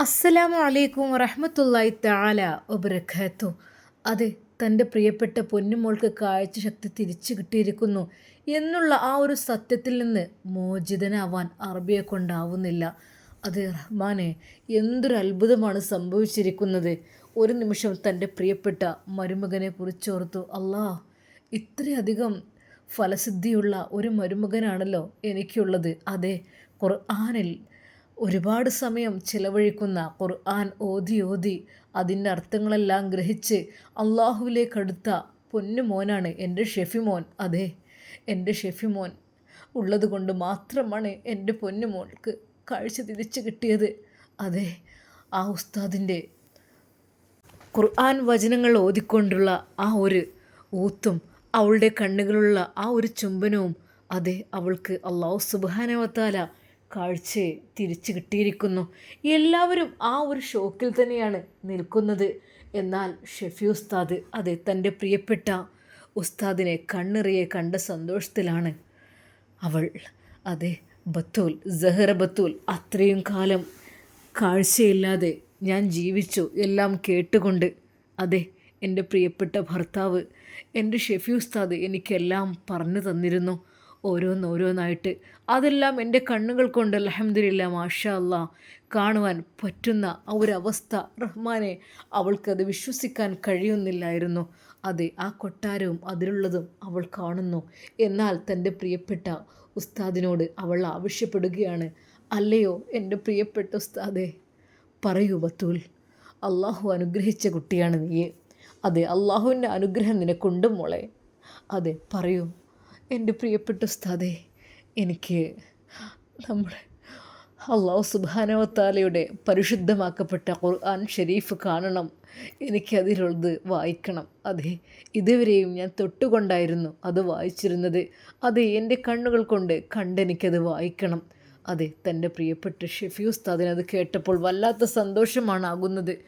അസ്സലാമു അലൈക്കും റഹ്മത്തുല്ലായി താല ഒബ്രഖത്തു അതെ തന്റെ പ്രിയപ്പെട്ട പൊന്നുമോൾക്ക് കാഴ്ച ശക്തി തിരിച്ചു കിട്ടിയിരിക്കുന്നു എന്നുള്ള ആ ഒരു സത്യത്തിൽ നിന്ന് മോചിതനാവാൻ അറബിയെ കൊണ്ടാവുന്നില്ല. അത് റഹ്മാനെ എന്തൊരു അത്ഭുതമാണ് സംഭവിച്ചിരിക്കുന്നത്. ഒരു നിമിഷം തന്റെ പ്രിയപ്പെട്ട മരുമകനെ കുറിച്ചോർത്തു അല്ലാ ഇത്രയധികം ഫലസിദ്ധിയുള്ള ഒരു മരുമകനാണല്ലോ എനിക്കുള്ളത്. അതെ ഖുർആാനിൽ ഒരുപാട് സമയം ചിലവഴിക്കുന്ന ഖുർആൻ ഓതി ഓതി അതിന്റെ അർത്ഥങ്ങളെല്ലാം ഗ്രഹിച്ച് അള്ളാഹുവിലേക്കടുത്ത പൊന്നു മോനാണ് എന്റെ ഷെഫിമോൻ അതെ എന്റെ ഷെഫിമോൻ ഉള്ളത് കൊണ്ട് മാത്രമാണ് എന്റെ പൊന്നു മോൾക്ക് കാഴ്ച തിരിച്ചു കിട്ടിയത്. അതെ ആ ഉസ്താദിന്റെ ഖുർആൻ വചനങ്ങൾ ഓതിക്കൊണ്ടുള്ള ആ ഒരു ഊത്തും അവളുടെ കണ്ണുകളുള്ള ആ ഒരു ചുംബനവും അതെ അവൾക്ക് അള്ളാഹു സുബാനവത്താല കാഴ്ചയെ തിരിച്ചു കിട്ടിയിരിക്കുന്നു. എല്ലാവരും ആ ഒരു ഷോക്കിൽ തന്നെയാണ് നിൽക്കുന്നത്. എന്നാൽ ഷെഫി ഉസ്താദ് അതെ തന്റെ പ്രിയപ്പെട്ട ഉസ്താദിനെ കണ്ണിറിയെ കണ്ട സന്തോഷത്തിലാണ്. അവൾ അതെ ബത്തൂൽ ജഹറ ബത്തൂൽ അത്രയും കാലം കാഴ്ചയില്ലാതെ ഞാൻ ജീവിച്ചു. എല്ലാം കേട്ടുകൊണ്ട് അതെ എന്റെ പ്രിയപ്പെട്ട ഭർത്താവ് എന്റെ ഷെഫി ഉസ്താദ് എനിക്കെല്ലാം പറഞ്ഞു തന്നിരുന്നു. ഓരോന്നോരോന്നായിട്ട് അതെല്ലാം എന്റെ കണ്ണുകൾ കൊണ്ട് അലഹമ്മദില്ല മാഷാ കാണുവാൻ പറ്റുന്ന ആ ഒരു അവസ്ഥ റഹ്മാനെ അവൾക്കത് വിശ്വസിക്കാൻ കഴിയുന്നില്ലായിരുന്നു. അതെ ആ കൊട്ടാരവും അതിലുള്ളതും അവൾ കാണുന്നു. എന്നാൽ തന്റെ പ്രിയപ്പെട്ട ഉസ്താദിനോട് അവൾ ആവശ്യപ്പെടുകയാണ്. അല്ലയോ എന്റെ പ്രിയപ്പെട്ട ഉസ്താദേ പറയൂ ബത്തൂൽ. അള്ളാഹു അനുഗ്രഹിച്ച കുട്ടിയാണ് നീ അതെ അള്ളാഹുവിന്റെ അനുഗ്രഹം നിനക്കുണ്ട് മോളെ. അതെ പറയൂ. എന്റെ പ്രിയപ്പെട്ട ഉസ്താദെ എനിക്ക് നമ്മുടെ അള്ളാഹു സുബാനവത്താലയുടെ പരിശുദ്ധമാക്കപ്പെട്ട ഖുർആൻ ഷെരീഫ് കാണണം. എനിക്കതിലുള്ളത് വായിക്കണം. അതെ ഇതുവരെയും ഞാൻ തൊട്ടുകൊണ്ടായിരുന്നു അത് വായിച്ചിരുന്നത്. അതെ എന്റെ കണ്ണുകൾ കൊണ്ട് കണ്ടെനിക്കത് വായിക്കണം. അതെ തന്റെ പ്രിയപ്പെട്ട ഷെഫി ഉസ്താദിനത് കേട്ടപ്പോൾ വല്ലാത്ത സന്തോഷമാണ് ആകുന്നത്.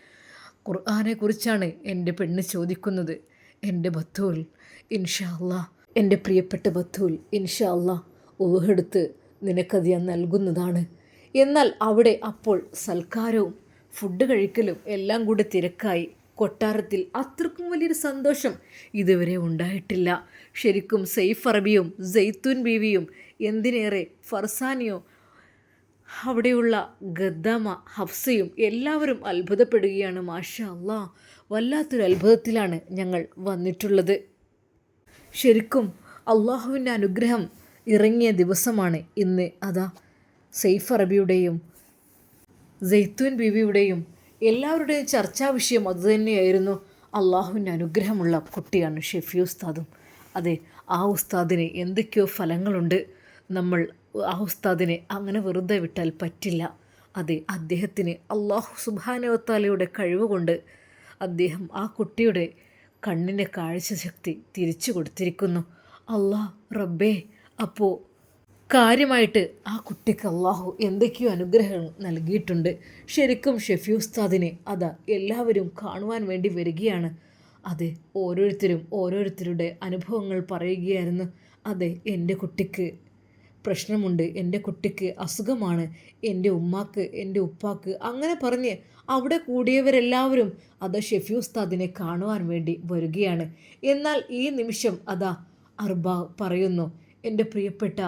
ഖുർആാനെക്കുറിച്ചാണ് എന്റെ പെണ്ണ് ചോദിക്കുന്നത്. എന്റെ ബത്തൂൽ ഇൻഷാ അള്ളാഹ് എന്റെ പ്രിയപ്പെട്ട ബത്തൂൽ ഇൻഷാ അല്ലാ ഊഹെടുത്ത് നിനക്കത് ഞാൻ നൽകുന്നതാണ്. എന്നാൽ അവിടെ അപ്പോൾ സൽക്കാരവും ഫുഡ് കഴിക്കലും എല്ലാം കൂടി തിരക്കായി കൊട്ടാരത്തിൽ അത്രക്കും വലിയൊരു സന്തോഷം ഇതുവരെ ഉണ്ടായിട്ടില്ല. ശരിക്കും സെയ്ഫ് അറബിയും ജെയ്ത്തൂൻ ബീവിയും എന്തിനേറെ ഫർസാനിയോ അവിടെയുള്ള ഗദ്ദാമ ഹഫ്സയും എല്ലാവരും അത്ഭുതപ്പെടുകയാണ് മാഷ അള്ളാ വല്ലാത്തൊരു അത്ഭുതത്തിലാണ് ഞങ്ങൾ വന്നിട്ടുള്ളത്. ശരിക്കും അള്ളാഹുവിന്റെ അനുഗ്രഹം ഇറങ്ങിയ ദിവസമാണ് ഇന്ന്. അതാ സെയ്ഫ് അറബിയുടെയും ജെയ്ത്തൂൻ ബീവിയുടെയും എല്ലാവരുടെയും ചർച്ചാ വിഷയം അതുതന്നെയായിരുന്നു അള്ളാഹുവിന്റെ അനുഗ്രഹമുള്ള കുട്ടിയാണ് ഷെഫി ഉസ്താദും. അതെ ആ ഉസ്താദിന് എന്തൊക്കെയോ ഫലങ്ങളുണ്ട്. നമ്മൾ ആ ഉസ്താദിനെ അങ്ങനെ വെറുതെ വിട്ടാൽ പറ്റില്ല. അതെ അദ്ദേഹത്തിന് അള്ളാഹു സുബാനവത്താലയുടെ കഴിവ് കൊണ്ട് അദ്ദേഹം ആ കുട്ടിയുടെ കണ്ണിന്റെ കാഴ്ചശക്തി തിരിച്ചു കൊടുത്തിരിക്കുന്നു. അള്ളാഹ് റബ്ബേ അപ്പോൾ കാര്യമായിട്ട് ആ കുട്ടിക്ക് അള്ളാഹു എന്തൊക്കെയോ അനുഗ്രഹം നൽകിയിട്ടുണ്ട്. ശരിക്കും ഷെഫി ഉസ്താദിനെ അതാ എല്ലാവരും കാണുവാൻ വേണ്ടി വരികയാണ്. അതെ ഓരോരുത്തരും ഓരോരുത്തരുടെ അനുഭവങ്ങൾ പറയുകയായിരുന്നു. അതെ എന്റെ കുട്ടിക്ക് പ്രശ്നമുണ്ട്. എന്റെ കുട്ടിക്ക് അസുഖമാണ്. എന്റെ ഉമ്മാക്ക് എന്റെ ഉപ്പാക്ക് അങ്ങനെ പറഞ്ഞ് അവിടെ കൂടിയവരെല്ലാവരും അത് ഷെഫി ഉസ്താദിനെ കാണുവാൻ വേണ്ടി വരികയാണ്. എന്നാൽ ഈ നിമിഷം അതാ അർബ പറയുന്നു എന്റെ പ്രിയപ്പെട്ട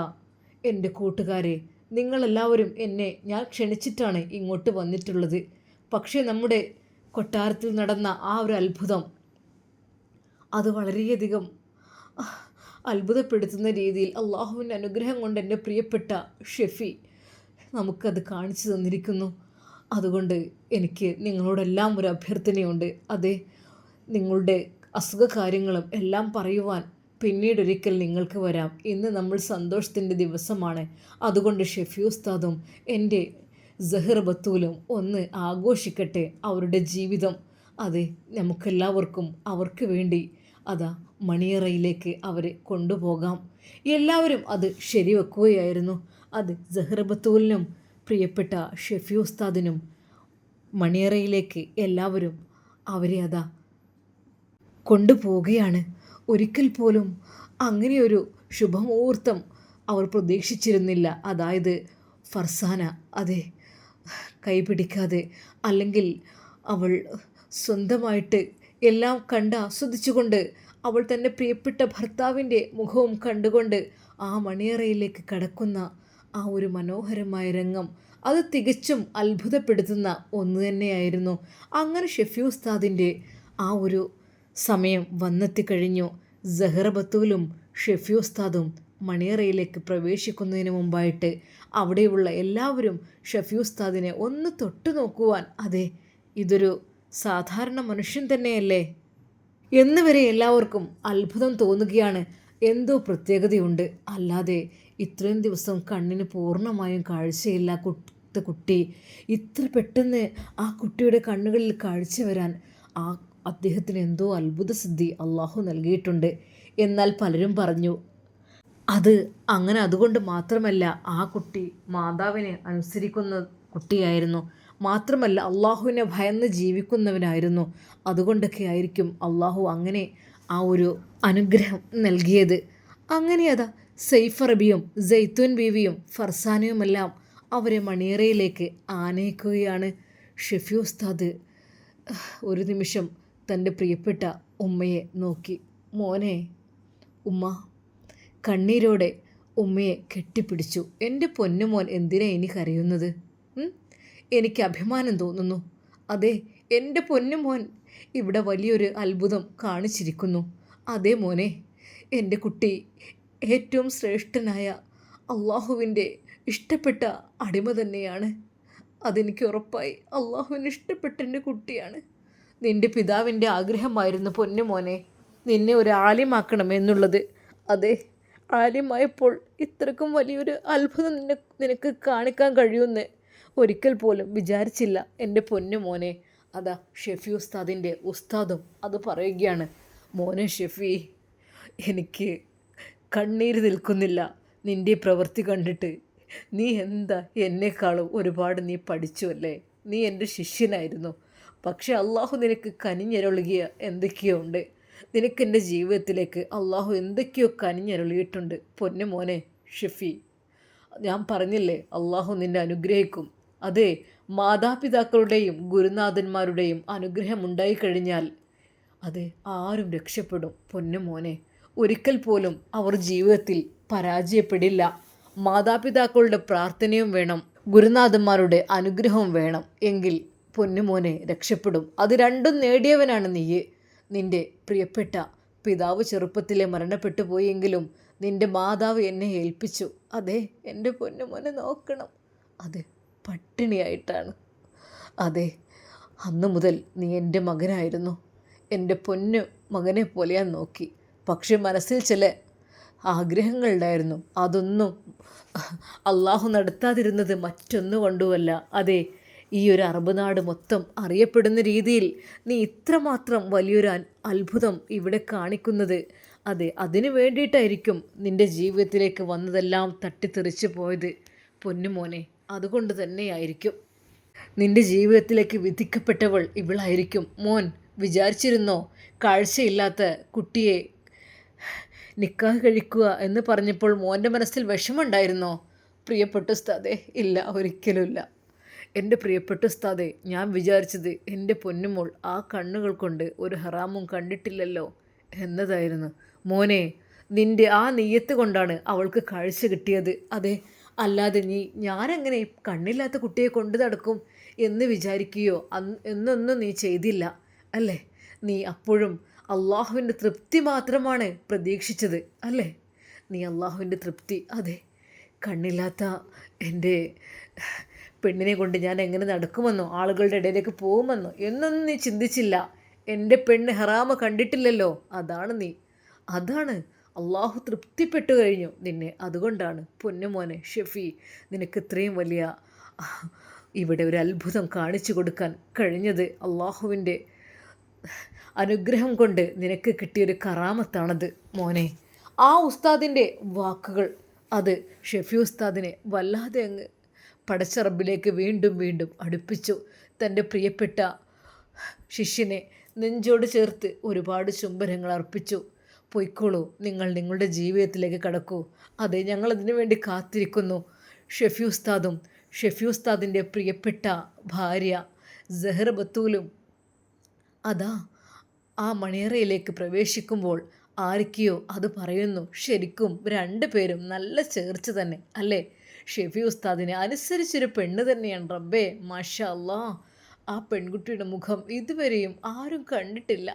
എന്റെ കൂട്ടുകാരെ നിങ്ങളെല്ലാവരും എന്നെ ഞാൻ ക്ഷണിച്ചിട്ടാണ് ഇങ്ങോട്ട് വന്നിട്ടുള്ളത്. പക്ഷേ നമ്മുടെ കൊട്ടാരത്തിൽ നടന്ന ആ ഒരു അത്ഭുതം അത് വളരെയധികം അത്ഭുതപ്പെടുത്തുന്ന രീതിയിൽ അള്ളാഹുവിന്റെ അനുഗ്രഹം കൊണ്ട് എന്റെ പ്രിയപ്പെട്ട ഷെഫി നമുക്കത് കാണിച്ചു തന്നിരിക്കുന്നു. അതുകൊണ്ട് എനിക്ക് നിങ്ങളോടെല്ലാം ഒരു അഭ്യർത്ഥനയുണ്ട്. അതെ നിങ്ങളുടെ അസുഖ കാര്യങ്ങളും എല്ലാം പറയുവാൻ പിന്നീടൊരിക്കൽ നിങ്ങൾക്ക് വരാം. ഇന്ന് നമ്മൾ സന്തോഷത്തിന്റെ ദിവസമാണ്. അതുകൊണ്ട് ഷെഫി ഉസ്താദും എന്റെ ജഹിർ ബത്തൂലും ഒന്ന് ആഘോഷിക്കട്ടെ അവരുടെ ജീവിതം. അതെ നമുക്കെല്ലാവർക്കും അവർക്ക് വേണ്ടി അതാ മണിയറയിലേക്ക് അവരെ കൊണ്ടുപോകാം. എല്ലാവരും അത് ശരിവെക്കുകയായിരുന്നു. അത് ജഹ്റബത്തൂലിനും പ്രിയപ്പെട്ട ഷെഫി ഉസ്താദിനും മണിയറയിലേക്ക് എല്ലാവരും അവരെ അതാ കൊണ്ടുപോവുകയാണ്. ഒരിക്കൽ പോലും അങ്ങനെയൊരു ശുഭമുഹൂർത്തം അവർ പ്രതീക്ഷിച്ചിരുന്നില്ല. അതായത് ഫർസാന അതെ കൈപിടിക്കാതെ അല്ലെങ്കിൽ അവൾ സ്വന്തമായിട്ട് എല്ലാം കണ്ട് ആസ്വദിച്ചുകൊണ്ട് അവൾ തന്റെ പ്രിയപ്പെട്ട ഭർത്താവിന്റെ മുഖവും കണ്ടുകൊണ്ട് ആ മണിയറയിലേക്ക് കടക്കുന്ന ആ ഒരു മനോഹരമായ രംഗം അത് തികച്ചും അത്ഭുതപ്പെടുത്തുന്ന ഒന്ന് തന്നെയായിരുന്നു. അങ്ങനെ ഷെഫി ഉസ്താദിന്റെ ആ ഒരു സമയം വന്നെത്തിക്കഴിഞ്ഞു. സഹറ ബത്തൂലും ഷെഫി ഉസ്താദും മണിയറയിലേക്ക് പ്രവേശിക്കുന്നതിന് മുമ്പായിട്ട് അവിടെയുള്ള എല്ലാവരും ഷെഫി ഉസ്താദിനെ ഒന്ന് തൊട്ടു നോക്കുവാൻ അതെ ഇതൊരു സാധാരണ മനുഷ്യൻ തന്നെയല്ലേ? എന്ന് വരെ എല്ലാവർക്കും അത്ഭുതം തോന്നുകയാണ്. എന്തോ പ്രത്യേകതയുണ്ട്. അല്ലാതെ ഇത്രയും ദിവസം കണ്ണിന് പൂർണമായും കാഴ്ചയില്ല കുത്ത കുട്ടി. ഇത്ര പെട്ടെന്ന് ആ കുട്ടിയുടെ കണ്ണുകളിൽ കാഴ്ച വരാൻ ആ അദ്ദേഹത്തിന് എന്തോ അത്ഭുത സിദ്ധി അള്ളാഹു നൽകിയിട്ടുണ്ട്. എന്നാൽ പലരും പറഞ്ഞു അത് അങ്ങനെ അതുകൊണ്ട് മാത്രമല്ല ആ കുട്ടി മാതാവിനെ അനുസരിക്കുന്ന കുട്ടിയായിരുന്നു. മാത്രമല്ല അള്ളാഹുവിനെ ഭയന്ന് ജീവിക്കുന്നവനായിരുന്നു. അതുകൊണ്ടൊക്കെ ആയിരിക്കും അള്ളാഹു അങ്ങനെ ആ ഒരു അനുഗ്രഹം നൽകിയത്. അങ്ങനെ അതാ സെയ്ഫ് അറബിയും ജെയ്ത്തുൻ ബീവിയും ഫർസാനയുമെല്ലാം അവരെ മണിയറയിലേക്ക് ആനയിക്കുകയാണ്. ഷെഫി ഉസ്താദ് ഒരു നിമിഷം തന്റെ പ്രിയപ്പെട്ട ഉമ്മയെ നോക്കി. മോനെ ഉമ്മ കണ്ണീരോടെ ഉമ്മയെ കെട്ടിപ്പിടിച്ചു. എന്റെ പൊന്നുമോൻ എന്തിനാ ഇനി കരയുന്നത്? എനിക്ക് അഭിമാനം തോന്നുന്നു. അതെ എന്റെ പൊന്നുമോൻ ഇവിടെ വലിയൊരു അത്ഭുതം കാണിച്ചിരിക്കുന്നു. അതേ മോനെ എന്റെ കുട്ടി ഏറ്റവും ശ്രേഷ്ഠനായ അള്ളാഹുവിന്റെ ഇഷ്ടപ്പെട്ട അടിമ തന്നെയാണ്. അതെനിക്ക് ഉറപ്പായി അള്ളാഹുവിന് ഇഷ്ടപ്പെട്ട എന്റെ കുട്ടിയാണ്. നിന്റെ പിതാവിന്റെ ആഗ്രഹമായിരുന്നു പൊന്നുമോനെ നിന്നെ ഒരു ആലിമാക്കണം എന്നുള്ളത്. അതെ ആലിമായപ്പോൾ ഇത്രക്കും വലിയൊരു അത്ഭുതം നിനക്ക് കാണിക്കാൻ കഴിയുമെന്ന് ഒരിക്കൽ പോലും വിചാരിച്ചില്ല എന്റെ പൊന്നു മോനെ. അതാ ഷെഫി ഉസ്താദിന്റെ ഉസ്താദും അത് പറയുകയാണ്. മോനെ ഷെഫി എനിക്ക് കണ്ണീര് നിൽക്കുന്നില്ല. നിന്റെ പ്രവൃത്തി കണ്ടിട്ട് നീ എന്താ എന്നെക്കാളും ഒരുപാട് നീ പഠിച്ചു അല്ലേ? നീ എന്റെ ശിഷ്യനായിരുന്നു. പക്ഷെ അള്ളാഹു നിനക്ക് കനിഞ്ഞരളുകിയ എന്തൊക്കെയോ ഉണ്ട്. നിനക്ക് എന്റെ ജീവിതത്തിലേക്ക് അള്ളാഹു എന്തൊക്കെയോ കനിഞ്ഞരളിയിട്ടുണ്ട് പൊന്നു മോനെ ഷെഫി ഞാൻ പറഞ്ഞില്ലേ അള്ളാഹു നിന്നെ അനുഗ്രഹിക്കും. അതെ മാതാപിതാക്കളുടെയും ഗുരുനാഥന്മാരുടെയും അനുഗ്രഹം ഉണ്ടായിക്കഴിഞ്ഞാൽ. അതെ ആരും രക്ഷപ്പെടും. പൊന്നു മോനെ ഒരിക്കൽ പോലും അവർ ജീവിതത്തിൽ പരാജയപ്പെടില്ല. മാതാപിതാക്കളുടെ പ്രാർത്ഥനയും വേണം ഗുരുനാഥന്മാരുടെ അനുഗ്രഹവും വേണം. എങ്കിൽ പൊന്നുമോനെ രക്ഷപ്പെടും. അത് രണ്ടും നേടിയവനാണ് നീ നിന്റെ പ്രിയപ്പെട്ട പിതാവ് ചെറുപ്പത്തിലെ മരണപ്പെട്ടു പോയെങ്കിലും നിന്റെ മാതാവ് എന്നെ ഏൽപ്പിച്ചു. അതെ എന്റെ പൊന്നുമോനെ നോക്കണം. അതെ പട്ടിണിയായിട്ടാണ്. അതെ അന്ന് മുതൽ നീ എന്റെ മകനായിരുന്നു. എന്റെ പൊന്നു മകനെ പോലെ ഞാൻ നോക്കി. പക്ഷേ മനസ്സിൽ ചില ആഗ്രഹങ്ങളുണ്ടായിരുന്നു അതൊന്നും അള്ളാഹു നടത്താതിരുന്നത് മറ്റൊന്നു കൊണ്ടുമല്ല. അതെ ഈ ഒരു അറബ് നാട് മൊത്തം അറിയപ്പെടുന്ന രീതിയിൽ നീ ഇത്രമാത്രം വലിയൊരു അത്ഭുതം ഇവിടെ കാണിക്കുന്നത്. അതെ അതിനു വേണ്ടിയിട്ടായിരിക്കും നിന്റെ ജീവിതത്തിലേക്ക് വന്നതെല്ലാം തട്ടിത്തെറിച്ച് പോയത്. പൊന്നുമോനെ അതുകൊണ്ട് തന്നെയായിരിക്കും. നിന്റെ ജീവിതത്തിലേക്ക് വിധിക്കപ്പെട്ടവൾ ഇവളായിരിക്കും. മോൻ വിചാരിച്ചിരുന്നോ? കാഴ്ചയില്ലാത്ത കുട്ടിയെ നിക്കാഹ് കഴിക്കുക എന്ന് പറഞ്ഞപ്പോൾ മോന്റെ മനസ്സിൽ വിഷമമുണ്ടായിരുന്നോ? പ്രിയപ്പെട്ട ഉസ്താദെ ഇല്ല ഒരിക്കലുമില്ല. എന്റെ പ്രിയപ്പെട്ട ഉസ്താദെ ഞാൻ വിചാരിച്ചത് എന്റെ പൊന്നുമോൾ ആ കണ്ണുകൾ കൊണ്ട് ഒരു ഹറാമും കണ്ടിട്ടില്ലല്ലോ എന്നതായിരുന്നു. മോനെ നിന്റെ ആ നെയ്യത്ത് കൊണ്ടാണ് അവൾക്ക് കാഴ്ച കിട്ടിയത്. അതെ അല്ലാതെ നീ ഞാനെങ്ങനെ കണ്ണില്ലാത്ത കുട്ടിയെ കൊണ്ടു നടക്കും എന്ന് വിചാരിക്കുകയോ അന്ന് എന്നൊന്നും നീ ചെയ്തില്ല അല്ലേ? നീ അപ്പോഴും അള്ളാഹുവിന്റെ തൃപ്തി മാത്രമാണ് പ്രതീക്ഷിച്ചത് അല്ലേ? നീ അള്ളാഹുവിന്റെ തൃപ്തി അതെ. കണ്ണില്ലാത്ത എന്റെ പെണ്ണിനെ കൊണ്ട് ഞാൻ എങ്ങനെ നടക്കുമെന്നോ ആളുകളുടെ ഇടയിലേക്ക് പോകുമെന്നോ എന്നൊന്നും നീ ചിന്തിച്ചില്ല. എന്റെ പെണ്ണ് ഹറാമ കണ്ടിട്ടില്ലല്ലോ അതാണ് നീ. അതാണ് അള്ളാഹു തൃപ്തിപ്പെട്ടു കഴിഞ്ഞു നിന്നെ. അതുകൊണ്ടാണ് പൊന്നുമോനെ ഷെഫി നിനക്ക് ഇത്രയും വലിയ ഇവിടെ ഒരു അത്ഭുതം കാണിച്ചു കൊടുക്കാൻ കഴിഞ്ഞത് അള്ളാഹുവിന്റെ അനുഗ്രഹം കൊണ്ട് നിനക്ക് കിട്ടിയൊരു കറാമത്താണത് മോനെ. ആ ഉസ്താദിന്റെ വാക്കുകൾ അത് ഷെഫി ഉസ്താദിനെ വല്ലാതെ അങ്ങ് പടച്ചറബിലേക്ക് വീണ്ടും വീണ്ടും അടുപ്പിച്ചു. തന്റെ പ്രിയപ്പെട്ട ശിഷ്യനെ നെഞ്ചോട് ചേർത്ത് ഒരുപാട് ചുംബനങ്ങൾ അർപ്പിച്ചു. പൊയ്ക്കോളൂ. നിങ്ങൾ നിങ്ങളുടെ ജീവിതത്തിലേക്ക് കടക്കൂ. അതെ ഞങ്ങൾ അതിനു വേണ്ടി കാത്തിരിക്കുന്നു. ഷെഫി ഉസ്താദും ഷെഫി ഉസ്താദിന്റെ പ്രിയപ്പെട്ട ഭാര്യ ജഹർ ബത്തൂലും. അതാ ആ മണിയറയിലേക്ക് പ്രവേശിക്കുമ്പോൾ ആരൊക്കെയോ അത് പറയുന്നു. ശരിക്കും രണ്ടു പേരും നല്ല ചേർച്ച തന്നെ അല്ലേ? ഷെഫി ഉസ്താദിനെ അനുസരിച്ചൊരു പെണ്ണ് തന്നെയാണ് റബ്ബേ മാഷാ അല്ലാ ആ പെൺകുട്ടിയുടെ മുഖം ഇതുവരെയും ആരും കണ്ടിട്ടില്ല.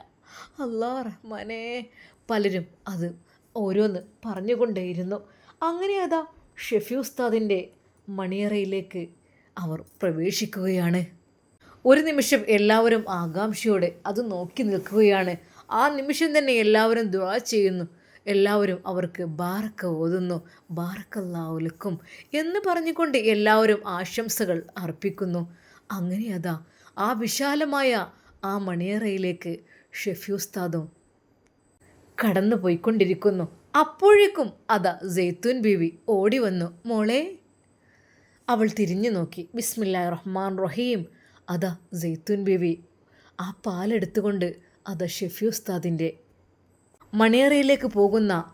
അല്ലാ റഹ്മാനേ. പലരും അത് ഓരോന്ന് പറഞ്ഞുകൊണ്ടേയിരുന്നു. അങ്ങനെ അതാ ഷെഫി ഉസ്താദിന്റെ മണിയറയിലേക്ക് അവർ പ്രവേശിക്കുകയാണ്. ഒരു നിമിഷം എല്ലാവരും ആകാംക്ഷയോടെ അത് നോക്കി നിൽക്കുകയാണ്. ആ നിമിഷം തന്നെ എല്ലാവരും ദുവാ ചെയ്യുന്നു. എല്ലാവരും അവർക്ക് ബാറക്ക ഓതുന്നു. ബാറക്കല്ലാവുലക്കും എന്ന് പറഞ്ഞുകൊണ്ട് എല്ലാവരും ആശംസകൾ അർപ്പിക്കുന്നു. അങ്ങനെ അതാ ആ വിശാലമായ ആ മണിയറയിലേക്ക് ഷെഫ്യൂസ്താദും കടന്നു പോയിക്കൊണ്ടിരിക്കുന്നു അപ്പോഴേക്കും അതാ ജെയ്ത്തൂൻ ബീവി ഓടി വന്നു. മോളെ അവൾ തിരിഞ്ഞു നോക്കി. ബിസ്മില്ലാ റഹ്മാൻ റഹീം. അതാ ജെയ്ത്തൂൻ ബീവി. ആ പാലെടുത്തുകൊണ്ട് അതാ ഷെഫി ഉസ്താദിന്റെ മണിയറയിലേക്ക് പോകുന്ന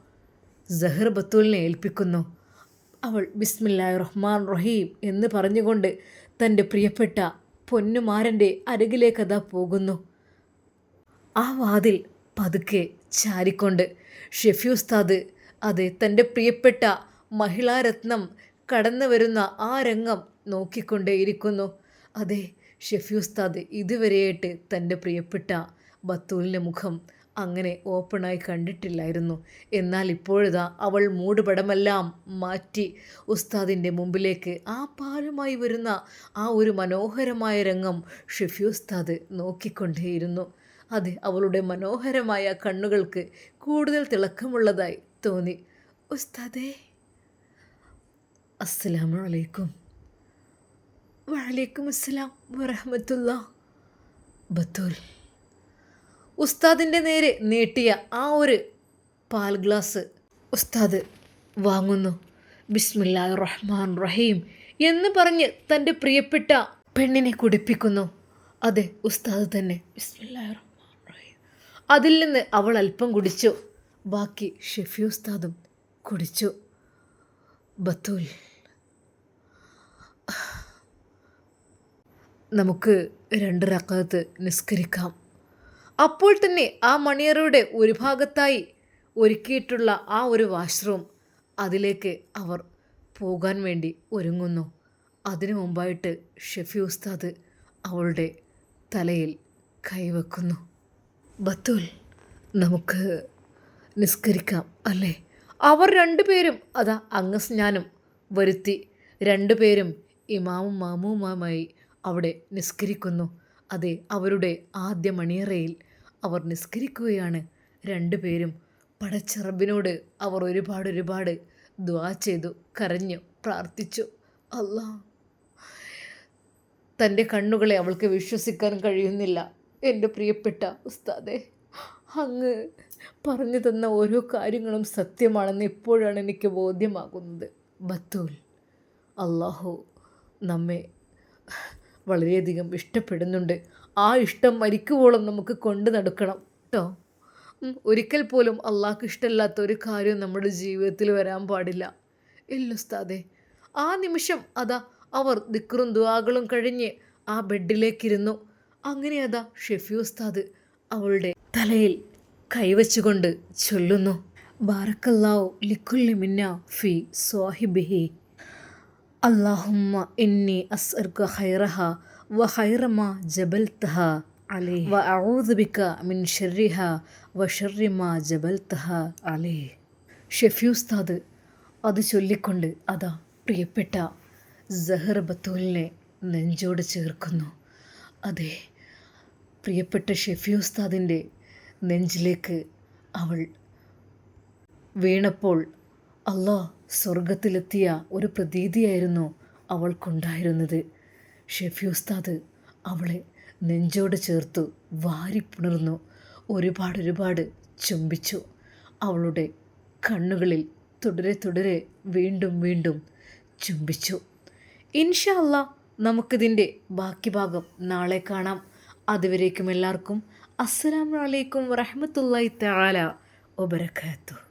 ജഹർ ബത്തൂലിനെ ഏൽപ്പിക്കുന്നു. അവൾ ബിസ്മില്ലാ റഹ്മാൻ റഹീം എന്ന് പറഞ്ഞുകൊണ്ട് തന്റെ പ്രിയപ്പെട്ട പൊന്നുമാരന്റെ അരികിലേക്ക് അതാ പോകുന്നു. ആ വാതിൽ പതുക്കെ ചാരിക്കൊണ്ട്. ഷെഫി ഉസ്താദ് അത് തന്റെ പ്രിയപ്പെട്ട മഹിളാരത്നം കടന്നു വരുന്ന ആ രംഗം നോക്കിക്കൊണ്ടേയിരിക്കുന്നു. അതെ ഷെഫി ഉസ്താദ് ഇതുവരെയായിട്ട് തന്റെ പ്രിയപ്പെട്ട ബത്തൂലിന്റെ മുഖം അങ്ങനെ ഓപ്പണായി കണ്ടിട്ടില്ലായിരുന്നു. എന്നാൽ ഇപ്പോഴിതാ അവൾ മൂടുപടമെല്ലാം മാറ്റി ഉസ്താദിന്റെ മുമ്പിലേക്ക് ആ പാലുമായി വരുന്ന ആ ഒരു മനോഹരമായ രംഗം ഷെഫി ഉസ്താദ് നോക്കിക്കൊണ്ടേയിരുന്നു. അതെ അവളുടെ മനോഹരമായ കണ്ണുകൾക്ക് കൂടുതൽ തിളക്കമുള്ളതായി തോന്നി. ഉസ്താദേ. അസ്സലാമു അലൈക്കും വലൈക്കും അസ്സലാം വറഹമത്തുള്ള. ബത്തൂൽ. ഉസ്താദിന്റെ നേരെ നീട്ടിയ ആ ഒരു പാൽ ഗ്ലാസ് ഉസ്താദ് വാങ്ങുന്നു. ബിസ്മില്ലാ റഹ്മാൻ റഹീം എന്ന് പറഞ്ഞ് തന്റെ പ്രിയപ്പെട്ട പെണ്ണിനെ കുടിപ്പിക്കുന്നു. അതെ ഉസ്താദ് തന്നെ. ബിസ്മില്ലാ അതിൽ നിന്ന് അവൾ അല്പം കുടിച്ചു. ബാക്കി ഷെഫി ഉസ്താദും കുടിച്ചു. ബത്തൂൽ നമുക്ക് രണ്ട് റക്കത്ത് നിസ്കരിക്കാം. അപ്പോൾ തന്നെ ആ മണിയറയുടെ ഒരു ഭാഗത്തായി ഒരുക്കിയിട്ടുള്ള ആ ഒരു വാഷ്റൂം അതിലേക്ക് അവർ പോകാൻ വേണ്ടി ഒരുങ്ങുന്നു. അതിനു മുമ്പായിട്ട് ഷെഫി ഉസ്താദ് അവളുടെ തലയിൽ കൈവെക്കുന്നു. ബത്തുൽ നമുക്ക് നിസ്കരിക്കാം അല്ലേ? അവർ രണ്ടുപേരും അതാ അംഗസ്നാനം വരുത്തി രണ്ടുപേരും ഇമാമും മാമുമായി അവിടെ നിസ്കരിക്കുന്നു. അതെ അവരുടെ ആദ്യ മണിയറയിൽ അവർ നിസ്കരിക്കുകയാണ്. രണ്ടുപേരും പടച്ചിറബിനോട് അവർ ഒരുപാട് ഒരുപാട് ദ്വാ ചെയ്തു കരഞ്ഞു പ്രാർത്ഥിച്ചു. അല്ലാ തന്റെ കണ്ണുകളെ അവൾക്ക് വിശ്വസിക്കാൻ കഴിയുന്നില്ല. എന്റെ പ്രിയപ്പെട്ട ഉസ്താദെ അങ്ങ് പറഞ്ഞു തന്ന ഓരോ കാര്യങ്ങളും സത്യമാണെന്ന് ഇപ്പോഴാണ് എനിക്ക് ബോധ്യമാകുന്നത്? ബത്തൂൽ അള്ളാഹു നമ്മെ വളരെയധികം ഇഷ്ടപ്പെടുന്നുണ്ട്. ആ ഇഷ്ടം മരിക്കുവോളം നമുക്ക് കൊണ്ടു നടക്കണം കേട്ടോ ഒരിക്കൽ പോലും അള്ളാഹ്ക്ക് ഇഷ്ടമില്ലാത്ത ഒരു കാര്യം നമ്മുടെ ജീവിതത്തിൽ വരാൻ പാടില്ല. ഇല്ല ഉസ്താദെ ആ നിമിഷം അതാ അവർ ദിക്റും ദുവാകളും കഴിഞ്ഞ് ആ ബെഡിലേക്കിരുന്നു. അങ്ങനെ അതാ ഷെഫി ഉസ്താദ് അവളുടെ തലയിൽ കൈവച്ചുകൊണ്ട് ചൊല്ലുന്നു. ബാറക്കല്ലാവു ലിക്കുല്ലി മിന്ന ഫി സ്വാഹിബിഹി. അള്ളാഹുമ്മ ഇന്നി അസ്അർക ഹൈറഹ വ ഖൈറമ ജബൽതഹ അലേ വ ഔദുബിക്ക ബിക മിൻ ഷെറിഹ വ ഷെറിമ മാ ജബൽതഹ അലൈ ഷെഫി ഉസ്താദ് അത് ചൊല്ലിക്കൊണ്ട് അതാ പ്രിയപ്പെട്ട ജഹർ ബത്തൂലിനെ നെഞ്ചോട് ചേർക്കുന്നു. അതെ പ്രിയപ്പെട്ട ഷെഫി ഉസ്താദിന്റെ നെഞ്ചിലേക്ക് അവൾ വീണപ്പോൾ അള്ളാ സ്വർഗത്തിലെത്തിയ ഒരു പ്രതീതിയായിരുന്നു അവൾക്കുണ്ടായിരുന്നത്. ഷെഫി ഉസ്താദ് അവളെ നെഞ്ചോട് ചേർത്തു വാരി പുണർന്നു ഒരുപാട് ഒരുപാട് ചുംബിച്ചു. അവളുടെ കണ്ണുകളിൽ തുടരെ തുടരെ വീണ്ടും വീണ്ടും ചുംബിച്ചു. ഇൻഷാ അല്ല നമുക്കിതിന്റെ ബാക്കി ഭാഗം നാളെ കാണാം. അതുവരേക്കും എല്ലാവർക്കും അസ്സലാമലൈക്കും വറഹമത്തല്ലായി തആല ഒബരക്കാത്തു